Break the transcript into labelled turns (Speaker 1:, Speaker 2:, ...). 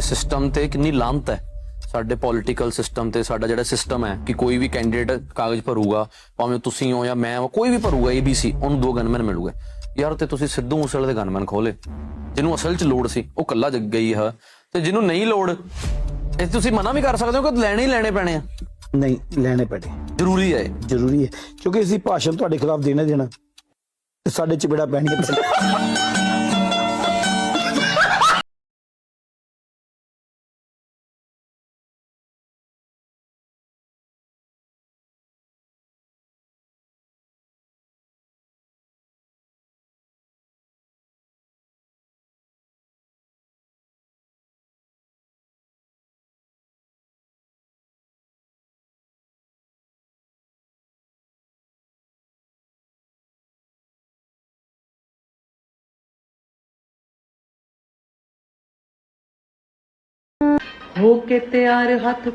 Speaker 1: ਸਾਡੇ ਸਿਸਟਮ ਤੇ ਕਿੰਨੀ ਲਾਂਤ ਹੈ। ਸਾਡੇ ਪੋਲਿਟੀਕਲ ਸਿਸਟਮ ਤੇ ਸਾਡਾ ਜਿਹੜਾ ਸਿਸਟਮ ਹੈ ਕਿ ਕੋਈ ਵੀ ਕੈਂਡੀਡੇਟ ਕਾਗਜ਼ ਭਰੂਗਾ ਭਾਵੇਂ ਤੁਸੀਂ ਹੋ ਜਾਂ ਮੈਂ ਹਾਂ ਕੋਈ ਵੀ ਭਰੂਗਾ ABC ਉਹਨੂੰ ਦੋ ਗਨਮੈਨ ਮਿਲੂਗੇ। ਯਾਰ ਤੇ ਤੁਸੀਂ ਸਿੱਧੂ ਮੂਸੇਵਾਲੇ ਦੇ ਗਨਮੈਨ ਖੋਲੇ ਜਿਹਨੂੰ ਅਸਲ 'ਚ ਲੋੜ ਸੀ ਉਹ ਕੱਲਾ ਜਗ ਗਈ ਹੈ। ਤੇ ਜਿਹਨੂੰ ਨਹੀਂ ਲੋੜ ਇਹ ਤੁਸੀਂ ਮਨਾ ਵੀ ਕਰ ਸਕਦੇ ਹੋ ਕਿ ਲੈਣੇ ਹੀ ਲੈਣੇ ਪੈਣੇ ਆ?
Speaker 2: ਨਹੀਂ ਲੈਣੇ ਪੈਣੇ।
Speaker 1: ਜ਼ਰੂਰੀ ਹੈ।
Speaker 2: ਜ਼ਰੂਰੀ ਹੈ। ਕਿਉਂਕਿ ਅਸੀਂ ਭਾਸ਼ਣ ਤੁਹਾਡੇ ਖਿਲਾਫ ਦੇਣਾ ਦੇਣਾ। ਸਾਡੇ ਚਪੇੜਾ ਪੈਣਗੇ
Speaker 3: ਹੋ ਕੇ ਤਿਆਰ ਹੱਥ